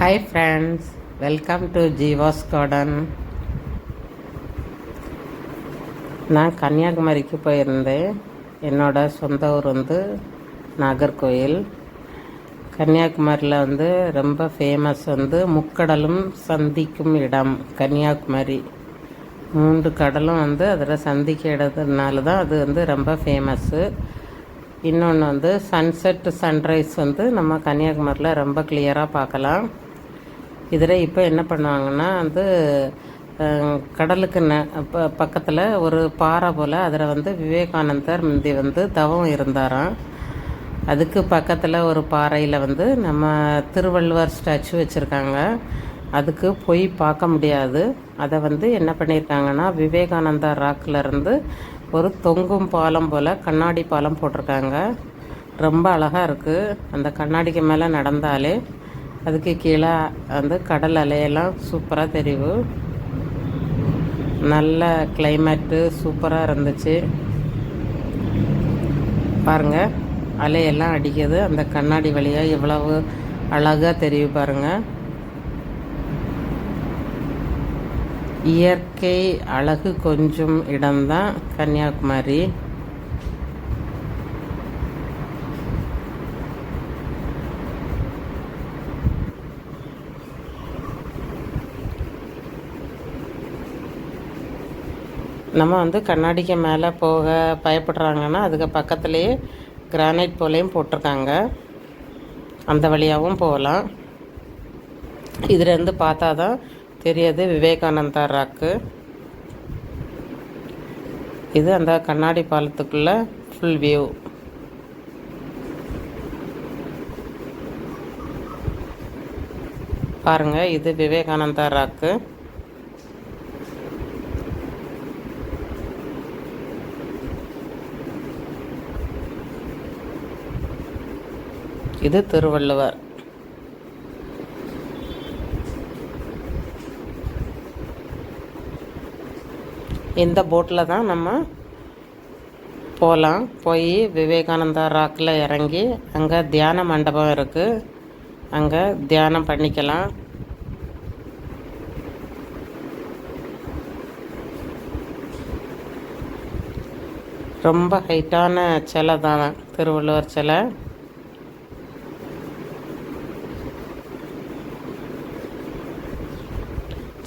Hi friends welcome to Jeevas garden நான் கன்னியாகுமரிக்கு போயிருந்தேன். என்னோட சொந்த ஊர் வந்து நாகர்கோயில் கன்னியாகுமரியில் வந்து ரொம்ப ஃபேமஸ் வந்து முக்கடலும் சந்திக்கும் இடம் கன்னியாகுமரி. மூன்று கடலும் வந்து அதில் சந்திக்கிறதுனால தான் அது வந்து ரொம்ப ஃபேமஸ்ஸு இன்னொன்று வந்து சன்செட் சன்ரைஸ் வந்து நம்ம கன்னியாகுமரியில் ரொம்ப கிளியராக பார்க்கலாம். இதில் இப்போ என்ன பண்ணுவாங்கன்னா வந்து கடலுக்கு ந ப பக்கத்தில் ஒரு பாறை போல் அதில் வந்து விவேகானந்தர் முந்தி வந்து தவம் இருந்தாராம். அதுக்கு பக்கத்தில் ஒரு பாறையில் வந்து நம்ம திருவள்ளுவர் ஸ்டாச்சு வச்சுருக்காங்க. அதுக்கு போய் பார்க்க முடியாது. அதை வந்து என்ன பண்ணியிருக்காங்கன்னா விவேகானந்தா ராக்ல ஒரு தொங்கும் பாலம் போல் கண்ணாடி பாலம் போட்டிருக்காங்க. ரொம்ப அழகாக இருக்குது அந்த கண்ணாடிக்கு மேலே நடந்தாலே அதுக்கு கீழே வந்து கடல் அலையெல்லாம் சூப்பராக தெரியும் நல்ல கிளைமேட்டு சூப்பராக இருந்துச்சு. பாருங்கள் அலையெல்லாம் அடிக்குது. அந்த கண்ணாடி வழியாக இவ்வளவு அழகாக தெரியும் பாருங்கள் இயற்கை அழகு கொஞ்சம் இடம்தான் கன்னியாகுமரி. நம்ம வந்து கண்ணாடிக்கு மேலே போக பயப்படுறாங்கன்னா அதுக்கு பக்கத்துலேயே கிரானைட் போலையும் போட்டிருக்காங்க. அந்த வழியாகவும் போகலாம். இதுலேருந்து பார்த்தா தான் தெரியாது விவேகானந்தா ராக்கு இது அந்த கண்ணாடி பாலத்துக்குள்ள ஃபுல் வியூ பாருங்க இது விவேகானந்தா ராக்கு இது திருவள்ளுவர். இந்த போட்டில் தான் நம்ம போகலாம் போய் விவேகானந்தா ராக்கில் இறங்கி அங்கே தியான மண்டபம் இருக்குது அங்கே தியானம் பண்ணிக்கலாம். ரொம்ப ஹைட்டான சிலை தான் திருவள்ளுவர் சிலை.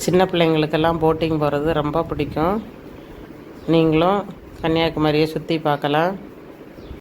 சின்ன பிள்ளைங்களுக்கெல்லாம் போட்டிங் போகிறது ரொம்ப பிடிக்கும். நீங்களும் கன்னியாகுமரியை சுற்றி பார்க்கலாம்.